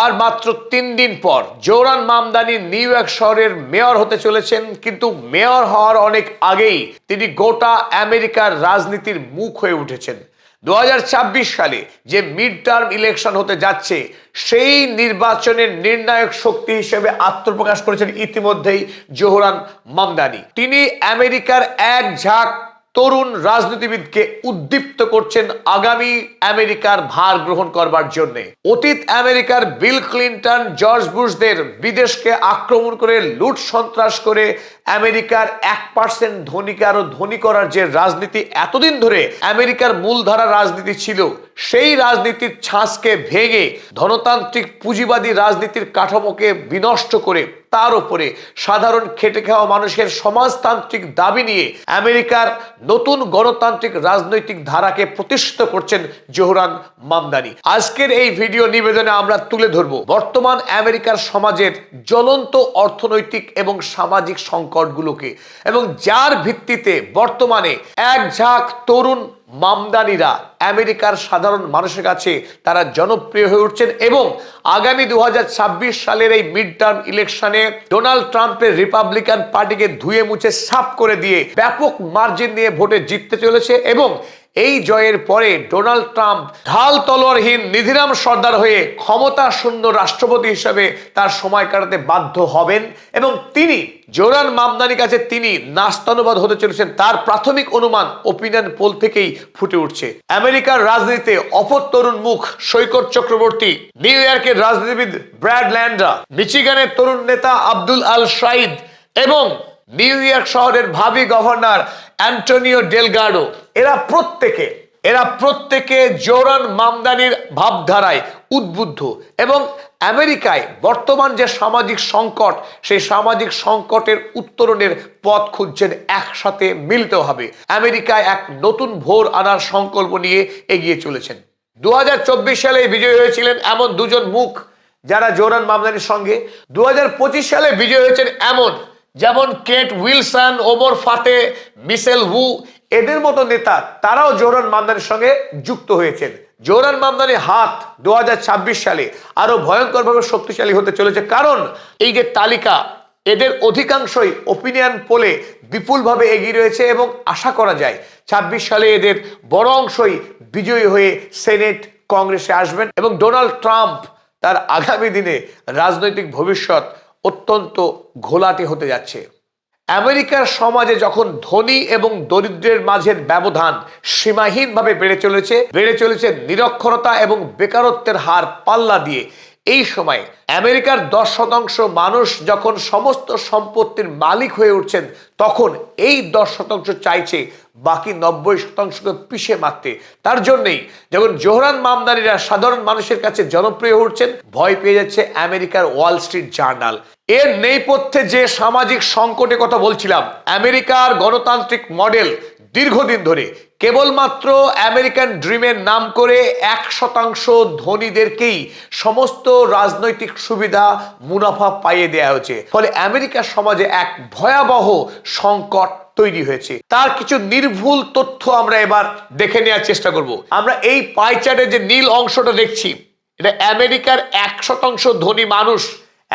আর মাত্র তিন দিন পর জোরান মামদানি নিউ ইয়র্ক শহরের মেয়র হতে চলেছেন, কিন্তু মেয়র হওয়ার অনেক আগেই তিনি গোটা আমেরিকার রাজনীতির মুখ হয়ে উঠেছেন। দু হাজার ছাব্বিশ সালে যে মিড টার্ম ইলেকশন হতে যাচ্ছে, সেই নির্বাচনের নির্ণায়ক শক্তি হিসেবে আত্মপ্রকাশ করেছেন ইতিমধ্যেই জোহরান মামদানি। তিনি আমেরিকার এক ঝাঁক তরুণ রাজনীতিবিদকে উদ্দীপ্ত করছেন আগামী আমেরিকার ভার গ্রহণ করবার জন্য। অতীত আমেরিকার বিল ক্লিন্টন, জর্জ বুশদের বিদেশকে আক্রমণ করে লুট সন্ত্রাস করে আমেরিকার এক পার্সেন্ট ধনীকে আরও ধনী করার যে রাজনীতি এতদিন ধরে আমেরিকার মূলধারা রাজনীতি ছিল, সেই রাজনীতির ছাঁচকে ভেঙে ধনতান্ত্রিক পুঁজিবাদী রাজনীতির কাঠামোকে বিনষ্ট করে তার উপরে সাধারণ খেটে খাওয়া মানুষের সমাজতান্ত্রিক দাবি নিয়ে আমেরিকার নতুন গণতান্ত্রিক রাজনৈতিক ধারাকে প্রতিষ্ঠিত করছেন জোহরান মামদানি। আজকের এই ভিডিও নিবেদনে আমরা তুলে ধরব বর্তমান আমেরিকার সমাজের জ্বলন্ত অর্থনৈতিক এবং সামাজিক সংকটগুলোকে এবং যার ভিত্তিতে বর্তমানে এক ঝাঁক তরুণ মামদানিরা আমেরিকার সাধারণ মানুষের কাছে তারা জনপ্রিয় হয়ে উঠছেন এবং আগামী দু হাজার ছাব্বিশ সালের এই মিড টার্ম ইলেকশনে ডোনাল্ড ট্রাম্পের রিপাবলিকান পার্টিকে ধুয়ে মুছে সাফ করে দিয়ে ব্যাপক মার্জিন নিয়ে ভোটে জিততে চলেছে এবং এই জয়ের পরে ডোনাল্ড ট্রাম্প ঢাল তলোয়ারহীন নিধিরাম সর্দার হয়ে ক্ষমতা শূন্য রাষ্ট্রপতি হিসেবে তার সময় কাটাতে বাধ্য হবেন এবং তিনি, জোরান মামদানির কাছে তিনি নাস্তানুবাদ হতে চলেছেন, তার প্রাথমিক অনুমান ওপিনিয়ন পোল থেকেই ফুটে উঠছে। আমেরিকার রাজনীতিতে অপর তরুণ মুখ সৈকত চক্রবর্তী, নিউ ইয়র্কের রাজনীতিবিদ ব্র্যাড ল্যান্ডা মিচিগানের তরুণ নেতা আব্দুল আল শাইদ এবং নিউ ইয়র্ক শহরের ভাবি গভর্নর অ্যান্টোনিও ডেলগার্ডো এরা প্রত্যেকে এরা প্রত্যেকে জোরান মামদানির ভাবধারায় উদ্বুদ্ধ এবং আমেরিকায় বর্তমান যে সামাজিক সংকট, সেই সামাজিক সংকটের উত্তরণের পথ খুঁজছেন একসাথে মিলিত হবে। আমেরিকায় এক নতুন ভোর আনার সংকল্প নিয়ে এগিয়ে চলেছেন। দু হাজার চব্বিশ সালে বিজয়ী হয়েছিলেন এমন দুজন মুখ যারা জোরান মামদানির সঙ্গে। দু হাজার পঁচিশ সালে বিজয়ী হয়েছেন এমন যেমন Kate Wilson, Omar Fateh Michelle Wu, এদের মতো নেতা তারাও জোহরান মামদানির সঙ্গে যুক্ত হয়েছেন। জোহরান মামদানি হাত দুহাজার ছাব্বিশ সালে আরও ভয়ঙ্করভাবে শক্তিশালী হতে চলেছে কারণ এই যে তালিকা, এদের অধিকাংশই ওপিনিয়ন পোলে বিপুলভাবে এগিয়ে রয়েছে এবং আশা করা যায় ছাব্বিশ সালে এদের বড় অংশই বিজয়ী হয়ে সেনেট কংগ্রেসে আসবেন এবং ডোনাল্ড ট্রাম্প তার আগামী দিনে রাজনৈতিক ভবিষ্যৎ অত্যন্ত ঘোলাটে হতে যাচ্ছে। আমেরিকার সমাজে যখন ধনী এবং দরিদ্রের মাঝের ব্যবধান সীমাহীনভাবে বেড়ে চলেছে বেড়ে চলেছে নিরক্ষরতা এবং বেকারত্বের হার পাল্লা দিয়ে, এই সময় আমেরিকার দশ শতাংশ মানুষ যখন সমস্ত সম্পত্তির মালিক হয়ে উঠছেন, তখন এই দশ শতাংশ চাইছে বাকি নব্বই শতাংশকে পিষে মারতে। তার জন্যেই যখন জোহরান মামদানিরা সাধারণ মানুষের কাছে জনপ্রিয় হচ্ছেন, ভয় পেয়ে যাচ্ছে আমেরিকার ওয়াল স্ট্রিট জার্নাল। এর নেপথ্যে যে সামাজিক সংকটের কথা বলছিলাম, আমেরিকার গণতান্ত্রিক মডেল দীর্ঘদিন ধরে কেবলমাত্র আমেরিকান ড্রিমের নাম করে এক শতাংশ ধনীদেরকেই সমস্ত রাজনৈতিক সুবিধা মুনাফা পাইয়ে দেওয়া হয়েছে। ফলে আমেরিকার সমাজে এক ভয়াবহ সংকট তৈরি হয়েছে। তার কিছু নির্ভুল তথ্য আমরা এবার দেখে নেওয়ার চেষ্টা করব। আমরা এই পাই চার্টে যে নীল অংশটা দেখছি, এটা আমেরিকার এক শতাংশ ধনী মানুষ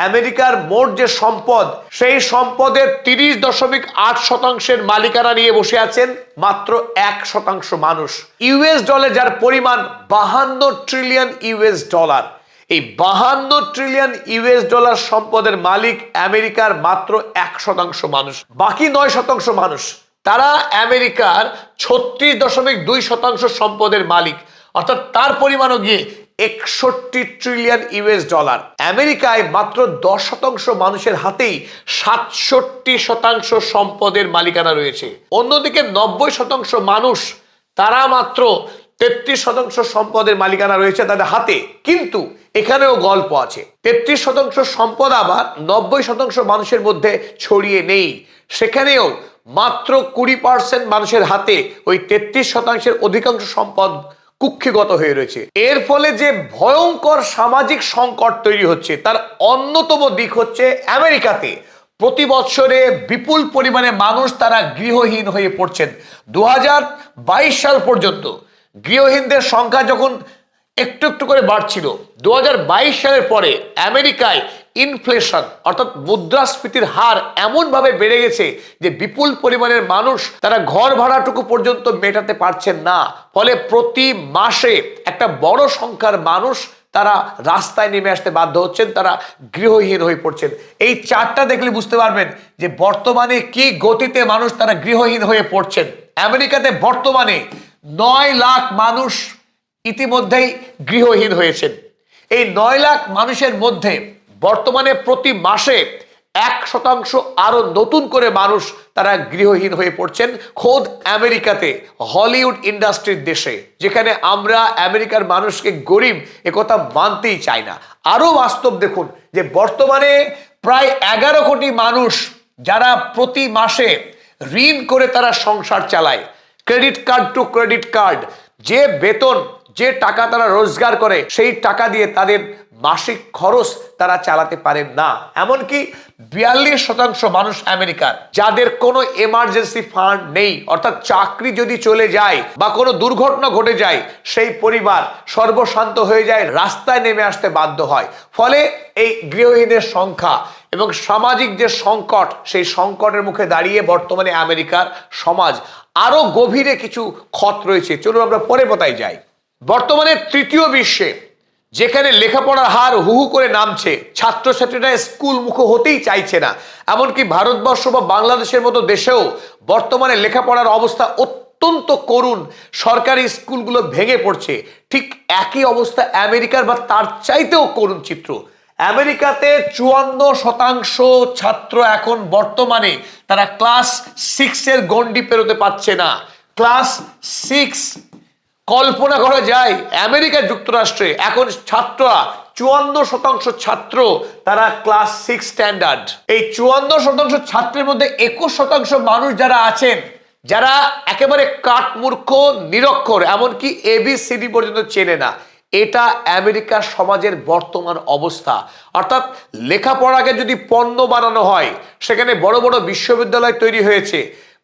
আমেরিকার মোট যে সম্পদ, সেই সম্পদের তিরিশ দশমিক আট শতাংশের মালিকানা নিয়ে বসে আছেন মাত্র এক শতাংশ মানুষ। ইউএস ডলার যার পরিমাণ বাহান্ন ট্রিলিয়ন ইউএস ডলার। এই বাহান্ন ট্রিলিয়ন ইউএস ডলার সম্পদের মালিক আমেরিকার মাত্র এক শতাংশ মানুষ। বাকি নয় শতাংশ মানুষ, তারা আমেরিকার ছত্রিশ দশমিক দুই শতাংশ সম্পদের মালিক। অর্থাৎ তার পরিমাণও গিয়ে একষট্টি ট্রিলিয়ন ইউএস ডলার আমেরিকায় মাত্র দশ শতাংশ মানুষের হাতেই সাতষট্টি শতাংশ সম্পদের মালিকানা রয়েছে। অন্যদিকে নব্বই শতাংশ মানুষ, তারা মাত্র তেত্রিশ শতাংশ সম্পদের মালিকানা রয়েছে তাদের হাতে। কিন্তু এখানেও গল্প আছে। তেত্রিশ শতাংশ সম্পদ আবার নব্বই শতাংশ মানুষের মধ্যে ছড়িয়ে নেই। সেখানেও মাত্র কুড়ি পার্সেন্ট মানুষের হাতে ওই তেত্রিশ শতাংশের অধিকাংশ সম্পদ কুক্ষিগত হয়ে রয়েছে। এর ফলে যে ভয়ঙ্কর সামাজিক সংকট তৈরি হচ্ছে, তার অন্যতম দিক হচ্ছে আমেরিকাতে। প্রতি বছরে বিপুল পরিমাণে মানুষ তারা গৃহহীন হয়ে পড়ছেন। দু হাজার বাইশ সাল পর্যন্ত গৃহহীনদের সংখ্যা যখন একটু একটু করে বাড়ছিল দু হাজার বাইশ সালের পরে আমেরিকায় ইনফ্লেশন অর্থাৎ মুদ্রাস্ফীতির হার এমনভাবে বেড়ে গেছে যে বিপুল পরিমাণের মানুষ তারা ঘর ভাড়াটুকু পর্যন্ত মেটাতে পারছেন না। ফলে প্রতি মাসে একটা বড় সংখ্যার মানুষ তারা রাস্তায় নেমে আসতে বাধ্য হচ্ছেন, তারা গৃহহীন হয়ে পড়ছেন। এই চারটা দেখলে বুঝতে পারবেন যে বর্তমানে কি গতিতে মানুষ তারা গৃহহীন হয়ে পড়ছেন। আমেরিকাতে বর্তমানে নয় লাখ মানুষ ইতিমধ্যেই গৃহহীন হয়েছেন। এই নয় লাখ মানুষের মধ্যে বর্তমানে প্রতি মাসে এক শতাংশ আরও নতুন করে মানুষ তারা গৃহহীন হয়ে পড়ছেন খোদ আমেরিকাতে, হলিউড ইন্ডাস্ট্রির দেশে, যেখানে আমরা আমেরিকার মানুষকে গরিব একথা মানতেই চাই না। আরও বাস্তব দেখুন যে বর্তমানে প্রায় এগারো কোটি মানুষ যারা প্রতি মাসে ঋণ করে তারা সংসার চালায়। Credit card to credit card, যে বেতন, যে টাকা তারা রোজগার করে, সেই টাকা দিয়ে তাদের মাসিক খরচ তারা চালাতে পারেন না। এমনকি বিয়াল্লিশ শতাংশ মানুষ আমেরিকার, যাদের কোনো এমার্জেন্সি ফান্ড নেই, অর্থাৎ চাকরি যদি চলে যায় বা কোনো দুর্ঘটনা ঘটে যায়, সেই পরিবার সর্বশান্ত হয়ে যায়, রাস্তায় নেমে আসতে বাধ্য হয়। ফলে এই গৃহহীনের সংখ্যা এবং সামাজিক যে সংকট, সেই সংকটের মুখে দাঁড়িয়ে বর্তমানে আমেরিকার সমাজ আরও গভীরে কিছু ক্ষত রয়েছে। চলুন আমরা পরে পতায় যাই। বর্তমানে তৃতীয় বিশ্বে যেখানে লেখাপড়ার হার হু হু করে নামছে, ছাত্রছাত্রীরা স্কুল মুখ হতেই চাইছে না। এমনকি ভারতবর্ষ বা বাংলাদেশের মতো দেশেও বর্তমানে লেখাপড়ার অবস্থা অত্যন্ত করুণ। সরকারি স্কুলগুলো ভেঙে পড়ছে। ঠিক একই অবস্থা আমেরিকার বা তার চাইতেও করুণ চিত্র। আমেরিকাতে চুয়ান্ন শতাংশ ছাত্র এখন বর্তমানে তারা ক্লাস সিক্সের গণ্ডি পেরোতে পারছে না। ক্লাস সিক্স কল্পনা করা যায়, আমেরিকা যুক্তরাষ্ট্রে এখন ছাত্ররা চুয়ান্ন শতাংশ ছাত্র, তারা ক্লাস সিক্স স্ট্যান্ডার্ড। এই চুয়ান্ন শতাংশ ছাত্রের মধ্যে একুশ শতাংশ মানুষ যারা আছেন, যারা একেবারে কাঠমূর্খ, নিরক্ষর, এমনকি এবিসিডি পর্যন্ত চেনে না। এটা আমেরিকার সমাজের বর্তমান অবস্থা। অর্থাৎ লেখাপড়াকে যদি পণ্য বানানো হয়, সেখানে বড় বড় বিশ্ববিদ্যালয় তৈরি হয়েছে।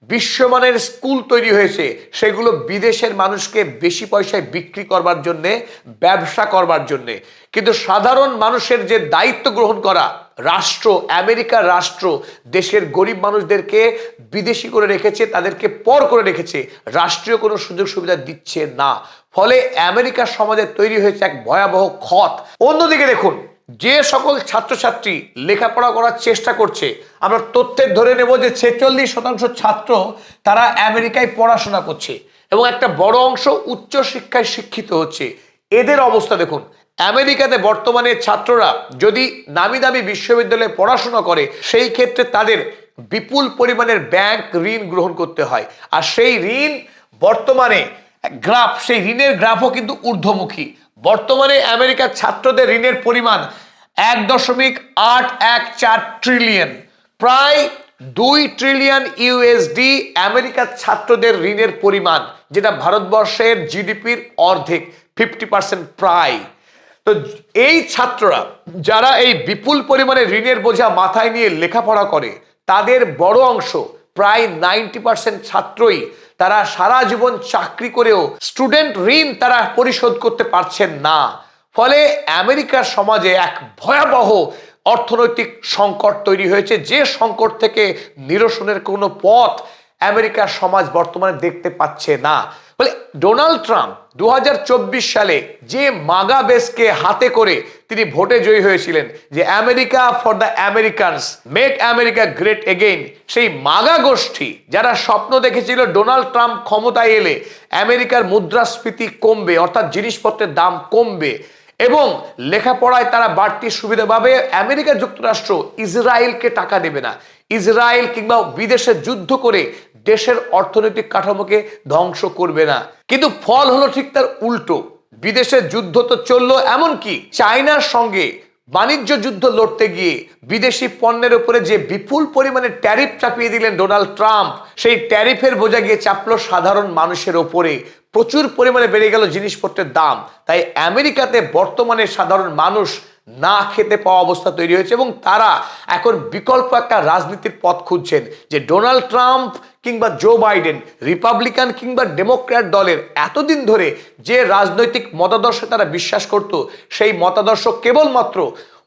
বিশ্বমানের স্কুল তৈরি হয়েছে। সেগুলো বিদেশের মানুষকে বেশি পয়সায় বিক্রি করবার জন্যে, ব্যবসা করবার জন্যে। কিন্তু সাধারণ মানুষের যে দায়িত্ব গ্রহণ করা, রাষ্ট্র, আমেরিকার রাষ্ট্র, দেশের গরিব মানুষদেরকে বিদেশি করে রেখেছে, তাদেরকে পর করে রেখেছে, রাষ্ট্রীয় কোনো সুযোগ সুবিধা দিচ্ছে না। ফলে আমেরিকার সমাজে তৈরি হয়েছে এক ভয়াবহ ক্ষত। অন্যদিকে দেখুন যে সকল ছাত্রছাত্রী লেখাপড়া করার চেষ্টা করছে, আমরা তথ্যের ধরে নেব যে ছেচল্লিশ শতাংশ ছাত্র তারা আমেরিকায় পড়াশোনা করছে এবং একটা বড় অংশ উচ্চ শিক্ষায় শিক্ষিত হচ্ছে। এদের অবস্থা দেখুন, আমেরিকাতে বর্তমানে ছাত্ররা যদি নামি দামি বিশ্ববিদ্যালয়ে পড়াশোনা করে, সেই ক্ষেত্রে তাদের বিপুল পরিমাণের ব্যাংক ঋণ গ্রহণ করতে হয়। আর সেই ঋণ বর্তমানে গ্রাফ, সেই ঋণের গ্রাফও কিন্তু ঊর্ধ্বমুখী। বর্তমানে আমেরিকার ছাত্রদের ঋণের পরিমাণ এক দশমিক আট এক চার ট্রিলিয়ন প্রায় দুই ট্রিলিয়ন ইউএসডি আমেরিকার ছাত্রদের ঋণের পরিমাণ, যেটা ভারতবর্ষের জিডিপির অর্ধেক ফিফটি পার্সেন্ট প্রায়। তো এই ছাত্ররা, যারা এই বিপুল পরিমাণে ঋণের বোঝা মাথায় নিয়ে লেখাপড়া করে, তাদের বড় অংশ প্রায় নাইনটি পার্সেন্ট ছাত্রই তারা সারা জীবন চাকরি করেও স্টুডেন্ট ঋণ তারা পরিশোধ করতে পারছেন না। ফলে আমেরিকার সমাজে এক ভয়াবহ অর্থনৈতিক সংকট তৈরি হয়েছে। যে সংকট থেকে নিরসনের কোনো পথ আমেরিকার সমাজ বর্তমানে দেখতে পাচ্ছে না। বলে ডোনাল্ড ট্রাম্প দুহাজার চব্বিশ সালে যে মাগা বেসকে হাতে করে তিনি ভোটে জয়ী হয়েছিলেন যে America for the Americans, make America great again, সেই মাগা গোষ্ঠী যারা স্বপ্ন দেখেছিল ডোনাল্ড ট্রাম্প ক্ষমতায় এলে আমেরিকার মুদ্রাস্ফীতি কমবে, অর্থাৎ জিনিসপত্রের দাম কমবে এবং লেখাপড়ায় তারা বাড়তি সুবিধা পাবে। আমেরিকা যুক্তরাষ্ট্র ইসরায়েলকে টাকা দেবে না। ইসরায়েল কিংবা বিদেশে যুদ্ধ করে দেশের অর্থনৈতিক কাঠামোকে ধ্বংস করবে না। কিন্তু ফল হলো ঠিক তার উল্টো। বিদেশে যুদ্ধ তো চলল, এমনকি চায়নার সঙ্গে বাণিজ্য যুদ্ধ লড়তে গিয়ে বিদেশি পণ্যের উপরে যে বিপুল পরিমাণে ট্যারিফ চাপিয়ে দিলেন ডোনাল্ড ট্রাম্প, সেই ট্যারিফের বোঝা গিয়ে চাপলো সাধারণ মানুষের ওপরে। প্রচুর পরিমাণে বেড়ে গেল জিনিসপত্রের দাম। তাই আমেরিকাতে বর্তমানে সাধারণ মানুষ না খেতে পাওয়া অবস্থা তৈরি হয়েছে এবং তারা এখন বিকল্প একটা রাজনীতির পথ খুঁজছেন যে ডোনাল্ড ট্রাম্প কিংবা জো বাইডেন, রিপাবলিকান কিংবা ডেমোক্র্যাট দলের এতদিন ধরে যে রাজনৈতিক মতাদর্শে তারা বিশ্বাস করত, সেই মতাদর্শ কেবলমাত্র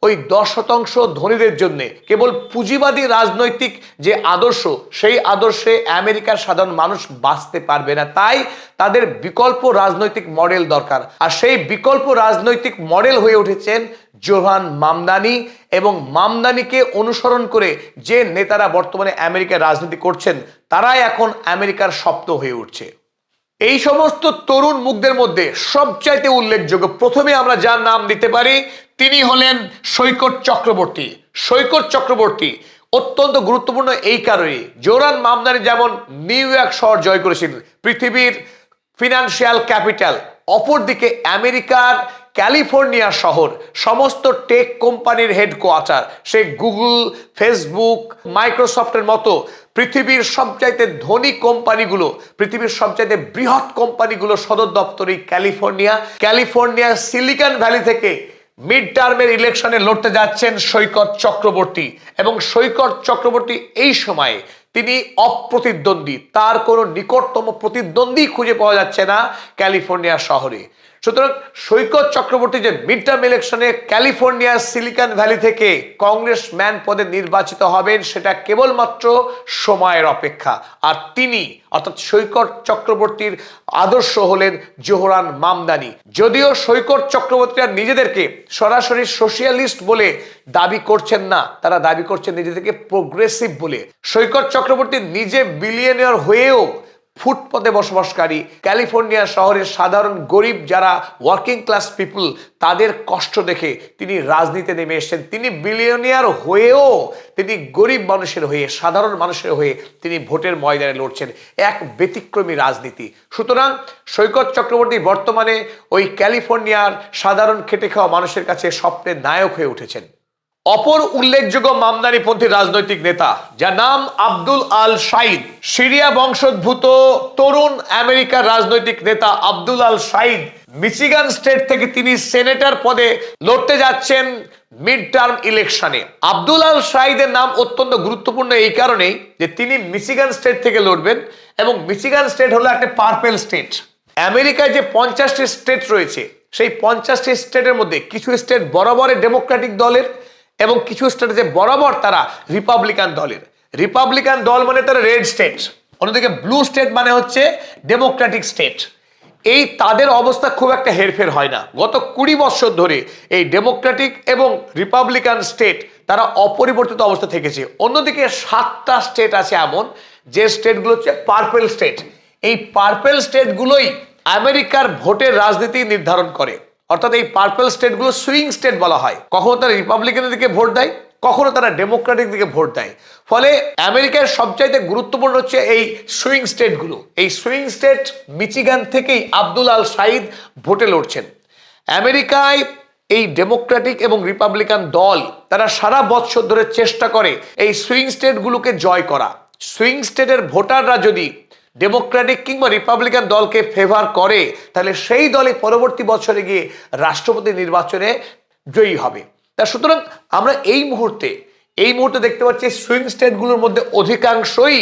ওই দশ শতাংশ ধনীদের জন্য কেবল পুঁজিবাদী রাজনৈতিক যে আদর্শ, সেই আদর্শে আমেরিকার সাধারণ মানুষ বাঁচতে পারবে না। তাই তাদের বিকল্প রাজনৈতিক মডেল দরকার। আর সেই বিকল্প রাজনৈতিক মডেল হয়ে উঠেছেন জোহান মামদানি এবং মামদানিকে অনুসরণ করে যে নেতারা বর্তমানে আমেরিকার রাজনীতি করছেন, তারাই এখন আমেরিকার স্বপ্ন হয়ে উঠছে। এই সমস্ত তরুণ মুখদের মধ্যে সবচাইতে উল্লেখযোগ্য, প্রথমে আমরা যার নাম দিতে পারি, তিনি হলেন সৈকত চক্রবর্তী। সৈকত চক্রবর্তী অত্যন্ত গুরুত্বপূর্ণ এই কারণে জোরান মামদানি যেমন নিউ ইয়র্ক শহর জয় করেছিলেন, পৃথিবীর ফিনান্সিয়াল ক্যাপিটাল, অপরদিকে আমেরিকার ক্যালিফোর্নিয়া শহর, সমস্ত টেক কোম্পানির হেডকোয়ার্টার সে গুগল, ফেসবুক, মাইক্রোসফটের মতো পৃথিবীর সবচাইতে ধনী কোম্পানিগুলো, পৃথিবীর সবচাইতে বৃহৎ কোম্পানিগুলো সদর দপ্তর এই ক্যালিফোর্নিয়া। ক্যালিফোর্নিয়া সিলিকন ভ্যালি থেকে মিড টার্মের ইলেকশনে লড়তে যাচ্ছেন সৈকত চক্রবর্তী এবং সৈকত চক্রবর্তী এই সময়ে তিনি অপ্রতিদ্বন্দ্বী, তার কোনো নিকটতম প্রতিদ্বন্দ্বী খুঁজে পাওয়া যাচ্ছে না ক্যালিফোর্নিয়া শহরে। সুতরাং সৈকত চক্রবর্তী যে মিড টার্ম ইলেকশনে ক্যালিফোর্নিয়ার সিলিকন ভ্যালি থেকে কংগ্রেসম্যান পদে নির্বাচিত হবেন, সেটা কেবলমাত্র সময়ের অপেক্ষা। আর তিনি, অর্থাৎ সৈকত চক্রবর্তীর আদর্শ হলেন জোহরান মামদানি। যদিও সৈকত চক্রবর্তীরা নিজেদেরকে সরাসরি সোশিয়ালিস্ট বলে দাবি করছেন না, তারা দাবি করছেন নিজেদেরকে প্রোগ্রেসিভ বলে। সৈকত চক্রবর্তী নিজে বিলিয়নিয়র হয়েও ফুটপথে বসবাসকারী ক্যালিফোর্নিয়া শহরের সাধারণ গরিব যারা ওয়ার্কিং ক্লাস পিপল তাদের কষ্ট দেখে তিনি রাজনীতিতে নেমে এসেছেন। তিনি বিলিয়নিয়ার হয়েও তিনি গরিব মানুষের হয়ে, সাধারণ মানুষের হয়ে তিনি ভোটের ময়দানে লড়ছেন। এক ব্যতিক্রমী রাজনীতি। সুতরাং সৈকত চক্রবর্তী বর্তমানে ওই ক্যালিফোর্নিয়ার সাধারণ খেটে খাওয়া মানুষের কাছে স্বপ্নের নায়ক হয়ে উঠেছেন। অপর উল্লেখযোগ্য মামদানিপন্থী রাজনৈতিক নেতা, যার নাম আব্দুল আল শাইদ সিরিয়া বংশোদ্ভূত তরুণ আমেরিকার রাজনৈতিক নেতা Abdul El Sayed Michigan state থেকে তিনি সেনেটর পদে লড়তে যাচ্ছেন মিড টার্ম ইলেকশনে। আব্দুল আল শাহিদের নাম অত্যন্ত গুরুত্বপূর্ণ এই কারণেই যে তিনি মিচিগান স্টেট থেকে লড়বেন এবং মিচিগান স্টেট হলো একটা পার্পেল স্টেট। আমেরিকায় যে পঞ্চাশটি স্টেট রয়েছে, সেই পঞ্চাশটি স্টেটের মধ্যে কিছু স্টেট বরাবরের ডেমোক্রেটিক দলের এবং কিছু স্টেট যে বরাবর তারা রিপাবলিকান দলের। রিপাবলিকান দল মানে তারা রেড স্টেট অন্যদিকে ব্লু স্টেট মানে হচ্ছে ডেমোক্রেটিক স্টেট এই তাদের অবস্থা খুব একটা হেরফের হয় না। গত কুড়ি বছর ধরে এই ডেমোক্রেটিক এবং রিপাবলিকান স্টেট তারা অপরিবর্তিত অবস্থা থেকেছে। অন্যদিকে সাতটা স্টেট আছে এমন, যে স্টেটগুলো হচ্ছে পার্পেল স্টেট এই পার্পেল স্টেটগুলোই আমেরিকার ভোটের রাজনীতি নির্ধারণ করে। অর্থাৎ এই পার্পেল স্টেটগুলো সুইং স্টেট বলা হয়। কখনো তারা রিপাবলিকানের দিকে ভোট দেয়, কখনো তারা ডেমোক্রেটিক দিকে ভোট দেয়। ফলে আমেরিকার সবচাইতে গুরুত্বপূর্ণ হচ্ছে এই সুইং স্টেটগুলো এই সুইং স্টেট মিচিগান থেকেই আব্দুল আল সাইদ ভোটে লড়ছেন। আমেরিকায় এই ডেমোক্রেটিক এবং রিপাবলিকান দল, তারা সারা বছর ধরে চেষ্টা করে এই সুইং স্টেটগুলোকে জয় করা। সুইং স্টেটের ভোটাররা যদি ডেমোক্রেটিক কিংবা রিপাবলিকান দলকে ফেভার করে, তাহলে সেই দলে পরবর্তী বছরে গিয়ে রাষ্ট্রপতি নির্বাচনে জয়ী হবে। তা সুতরাং আমরা এই মুহূর্তে এই মুহূর্তে দেখতে পাচ্ছি সুইং স্টেটগুলোর মধ্যে অধিকাংশই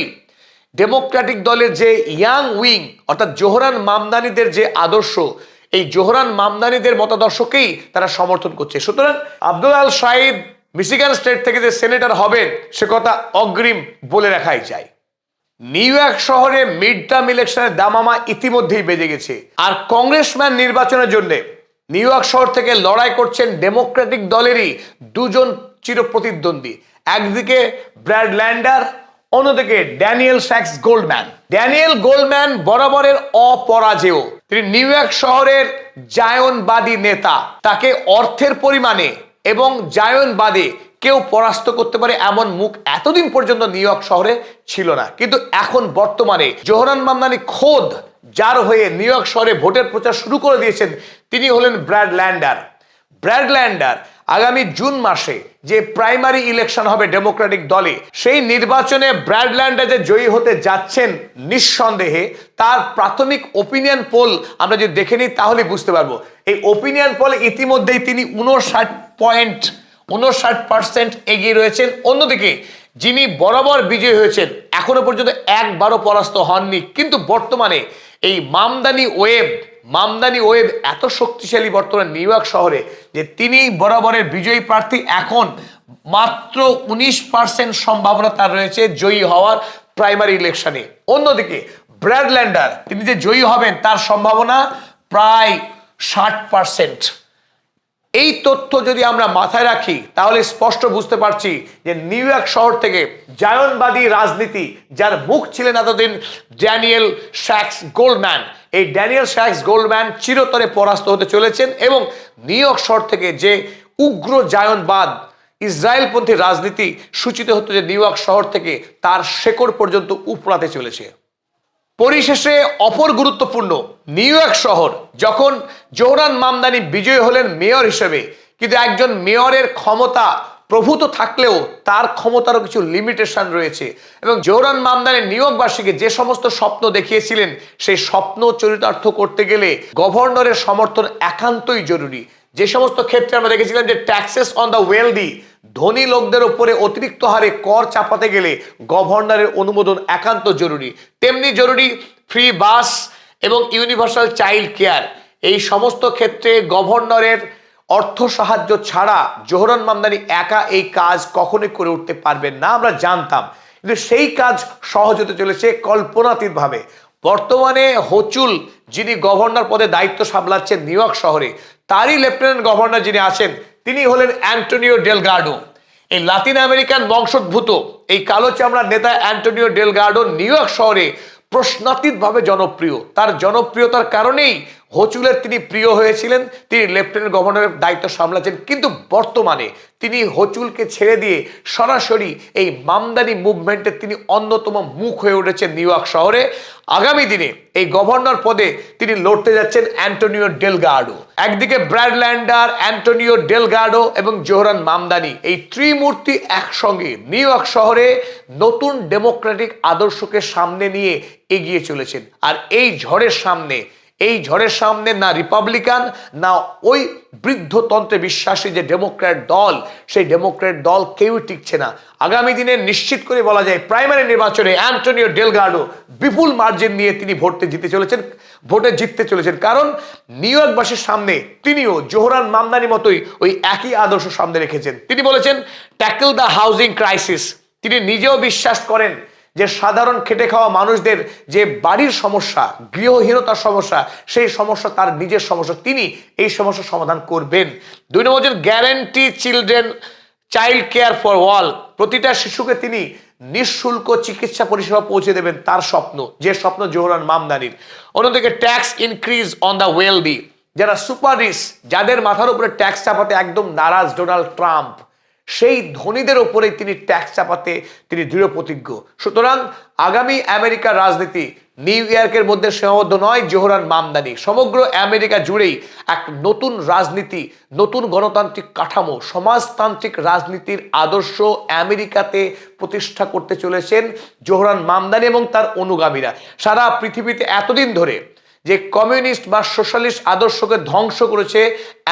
ডেমোক্রেটিক দলের যে ইয়াং উইং অর্থাৎ জোহরান মামদানিদের যে আদর্শ, এই জোহরান মামদানিদের মতাদর্শকেই তারা সমর্থন করছে। সুতরাং আব্দুল আল শাহিদ মিশিগান স্টেট থেকে যে সেনেটর হবেন, সে কথা অগ্রিম বলে রাখাই যায়। নিউ ইয়র্ক শহরে মিড টার্ম ইলেকশনের দামামা ইতিমধ্যেই বেজে গেছে। আর কংগ্রেসম্যান নির্বাচনের জন্য নিউ ইয়র্ক শহর থেকে লড়াই করছেন ডেমোক্রেটিক দলেরই দুজন চিরপ্রতিদ্বন্দ্বী। একদিকে ব্র্যাড ল্যান্ডার, অন্যদিকে ড্যানিয়েল স্যাক্স গোল্ডম্যান। ড্যানিয়েল গোল্ডম্যান বরাবরের অপরাজেয়। তিনি নিউ ইয়র্ক শহরের জায়নবাদী নেতা। তাকে অর্থের পরিমাণে এবং জায়নবাদে কেউ পরাস্ত করতে পারে এমন মুখ এতদিন পর্যন্ত নিউ ইয়র্ক শহরে ছিল না। কিন্তু এখন বর্তমানে জোহরান মামদানি খোদ যার হয়ে নিউ ইয়র্ক শহরে ভোটের প্রচার শুরু করে দিয়েছেন। তিনি হলেন ব্র্যাড ল্যান্ডার। ব্র্যাড ল্যান্ডার আগামী জুন মাসে যে প্রাইমারি ইলেকশন হবে ডেমোক্রেটিক দলে, সেই নির্বাচনে ব্র্যাড ল্যান্ডার যে জয়ী হতে যাচ্ছেন নিঃসন্দেহে তার প্রাথমিক ওপিনিয়ন পোল আমরা যদি দেখে নিই তাহলে বুঝতে পারব। এই ওপিনিয়ন পোলে ইতিমধ্যেই তিনি উনষাট পয়েন্ট উনষাট পার্সেন্ট এগিয়ে রয়েছেন। অন্যদিকে, যিনি বরাবর বিজয়ী হয়েছেন, এখনও পর্যন্ত একবারও পরাস্ত হননি। কিন্তু বর্তমানে এই মামদানি ওয়েব মামদানি ওয়েব এত শক্তিশালী বর্তমানে নিউ শহরে যে তিনি বরাবরের বিজয়ী প্রার্থী এখন মাত্র উনিশ পার্সেন্ট সম্ভাবনা তার রয়েছে জয়ী হওয়ার প্রাইমারি ইলেকশনে অন্যদিকে ব্র্যাডল্যান্ডার তিনি যে জয়ী হবেন তার সম্ভাবনা প্রায় ষাট পার্সেন্ট এই তথ্য যদি আমরা মাথায় রাখি, তাহলে স্পষ্ট বুঝতে পারছি যে নিউ ইয়র্ক শহর থেকে জায়নবাদী রাজনীতি, যার মুখ ছিলেন এতদিন ড্যানিয়েল শ্যাক্স গোল্ডম্যান। এই ড্যানিয়েল শ্যাক্স গোল্ডম্যান চিরতরে পরাস্ত হতে চলেছেন এবং নিউ ইয়র্ক শহর থেকে যে উগ্র জায়নবাদ, ইসরায়েলপন্থী রাজনীতি সূচিত হতো যে নিউ ইয়র্ক শহর থেকে তার শেকড় পর্যন্ত উপড়াতে চলেছে। পরিশেষে অপর গুরুত্বপূর্ণ নিউ ইয়র্ক শহর, যখন জোহরান মামদানি বিজয়ী হলেন মেয়র হিসেবে। কিন্তু একজন মেয়রের ক্ষমতা প্রভূত থাকলেও তার ক্ষমতারও কিছু লিমিটেশন রয়েছে। এবং জোহরান মামদানি নিয়োগবাসীকে যে সমস্ত স্বপ্ন দেখিয়েছিলেন, সেই স্বপ্ন চরিতার্থ করতে গেলে গভর্নরের সমর্থন একান্তই জরুরি। যে সমস্ত ক্ষেত্রে আমরা দেখেছিলাম যে ট্যাক্সেস অন দ্য ওয়েলদি ধনী লোকদের উপরে অতিরিক্ত হারে কর চাপাতে গেলে গভর্নরের অনুমোদন একান্ত জরুরি। তেমনি জরুরি ফ্রি বাস এবং ইউনিভার্সাল চাইল্ড কেয়ার এই সমস্ত ক্ষেত্রে গভর্নরের অর্থ সাহায্য ছাড়া জোহরান মামদানি একা এই কাজ কখনোই করে উঠতে পারবেন না, আমরা জানতাম। কিন্তু সেই কাজ সহজ হতে চলেছে কল্পনাতীতভাবে। বর্তমানে হচুল, যিনি গভর্নর পদে দায়িত্ব সামলাচ্ছেন নিউ শহরে তারই লেফটেন্যান্ট গভর্নর যিনি আছেন, তিনি হলেন অ্যান্টোনিও ডেলগার্ডো। এই লাতিন আমেরিকান বংশোদ্ভূত, এই কালো চামড়ার নেতা অ্যান্টোনিও ডেলগার্ডো নিউ ইয়র্ক শহরে প্রশ্নাতীতভাবে জনপ্রিয়। তার জনপ্রিয়তার কারণেই হচুলের তিনি প্রিয় হয়েছিলেন, তিনি লেফটেন্যান্ট গভর্নরের দায়িত্ব সামলাচ্ছেন, কিন্তু বর্তমানে তিনি হচুলকে ছেড়ে দিয়ে সরাসরি এই মামদানি মুভমেন্টের তিনি অন্যতম মুখ হয়ে উঠেছেন নিউ ইয়র্ক শহরে। আগামী দিনে এই গভর্নর পদে তিনি লড়তে যাচ্ছেন অ্যান্টোনিও ডেলগার্ডো একদিকে ব্র্যাডল্যান্ডার অ্যান্টোনিও ডেলগার্ডো এবং জোহরান মামদানি এই ত্রিমূর্তি একসঙ্গে নিউ ইয়র্ক শহরে নতুন ডেমোক্রেটিক আদর্শকে সামনে নিয়ে এগিয়ে চলেছেন। আর এই ঝড়ের সামনে এই ঝড়ের সামনে না রিপাবলিকান না ওই বৃদ্ধতন্ত্রে বিশ্বাসী যে ডেমোক্র্যাট দল, সেই ডেমোক্র্যাট দল কেউই টিকছে না। আগামী দিনে নিশ্চিত করে বলা যায় প্রাইমারি নির্বাচনে অ্যান্টোনিও ডেলগার্ডো বিপুল মার্জিন নিয়ে তিনি ভোটে জিতে চলেছেন, ভোটে জিততে চলেছেন। কারণ নিউ ইয়র্কবাসীর সামনে তিনিও জোহরান মামদানি মতোই ওই একই আদর্শ সামনে রেখেছেন। তিনি বলেছেন ট্যাকল দ্য হাউজিং ক্রাইসিস তিনি নিজেও বিশ্বাস করেন যে সাধারণ খেটে খাওয়া মানুষদের যে বাড়ির সমস্যা, গৃহহীনতার সমস্যা, সেই সমস্যা তার নিজের সমস্যা, তিনি এই সমস্যার সমাধান করবেন। দুই number guarantee children child care for all প্রতিটা শিশুকে তিনি নিঃশুল্ক চিকিৎসা পরিষেবা পৌঁছে দেবেন তার স্বপ্ন, যে স্বপ্ন জোহরান মামদানির। অন্যদিকে tax increase on the wealthy যারা সুপার রিচ যাদের মাথার উপরে ট্যাক্স চাপাতে একদম নারাজ ডোনাল্ড ট্রাম্প সেই ধনীদের ওপরে তিনি ট্যাক্স চাপাতে তিনি দৃঢ় প্রতিজ্ঞ। সুতরাং আগামী আমেরিকার রাজনীতি নিউ ইয়র্কের মধ্যে সীমাবদ্ধ নয়, জোহরান মামদানি। সমগ্র আমেরিকা জুড়েই এক নতুন রাজনীতি, নতুন গণতান্ত্রিক কাঠামো, সমাজতান্ত্রিক রাজনীতির আদর্শ আমেরিকাতে প্রতিষ্ঠা করতে চলেছেন জোহরান মামদানি এবং তার অনুগামীরা। সারা পৃথিবীতে এতদিন ধরে যে কমিউনিস্ট বা সোশ্যালিস্ট আদর্শকে ধ্বংস করেছে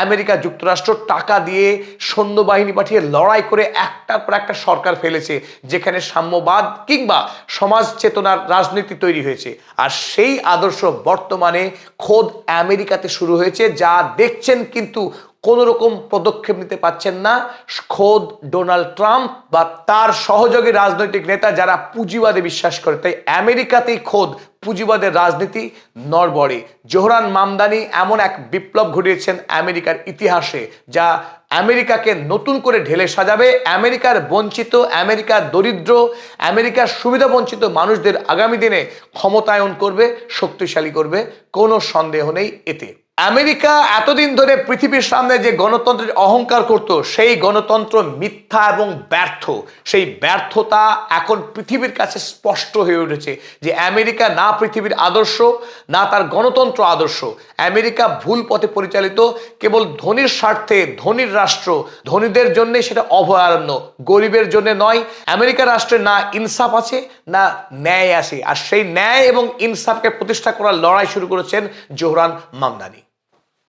আমেরিকা যুক্তরাষ্ট্র, টাকা দিয়ে সৈন্যবাহিনী পাঠিয়ে লড়াই করে একটার পর একটা সরকার ফেলেছে, যেখানে সাম্যবাদ কিংবা সমাজ চেতনার রাজনীতি তৈরি হয়েছে। আর সেই আদর্শ বর্তমানে খোদ আমেরিকাতে শুরু হয়েছে, যা দেখছেন কিন্তু কোনো রকম পদক্ষেপ নিতে পাচ্ছেন না। খোদ ডোনাল্ড ট্রাম্প বা তার সহযোগী রাজনৈতিক নেতা যারা পুঁজিবাদে বিশ্বাস করে, তাই আমেরিকাতেই খোদ পুঁজিবাদের রাজনীতি নড়বড়ে। জোহরান মামদানি এমন এক বিপ্লব ঘটিয়েছেন আমেরিকার ইতিহাসে, যা আমেরিকাকে নতুন করে ঢেলে সাজাবে। আমেরিকার বঞ্চিত, আমেরিকার দরিদ্র, আমেরিকার সুবিধা বঞ্চিত মানুষদের আগামী দিনে ক্ষমতায়ন করবে, শক্তিশালী করবে, কোনো সন্দেহ নেই এতে। আমেরিকা এতদিন ধরে পৃথিবীর সামনে যে গণতন্ত্রের অহংকার করত, সেই গণতন্ত্র মিথ্যা এবং ব্যর্থ। সেই ব্যর্থতা এখন পৃথিবীর কাছে স্পষ্ট হয়ে উঠেছে যে আমেরিকা না পৃথিবীর আদর্শ, না তার গণতন্ত্র আদর্শ। আমেরিকা ভুল পথে পরিচালিত, কেবল ধনীর স্বার্থে, ধনীর রাষ্ট্র। ধনীদের জন্য সেটা অভয়ারণ্য, গরিবের জন্য নয়। আমেরিকা রাষ্ট্রে না ইনসাফ আছে, না ন্যায় আছে। আর সেই ন্যায় এবং ইনসাফকে প্রতিষ্ঠা করার লড়াই শুরু করেছেন জোহরান মামদানি।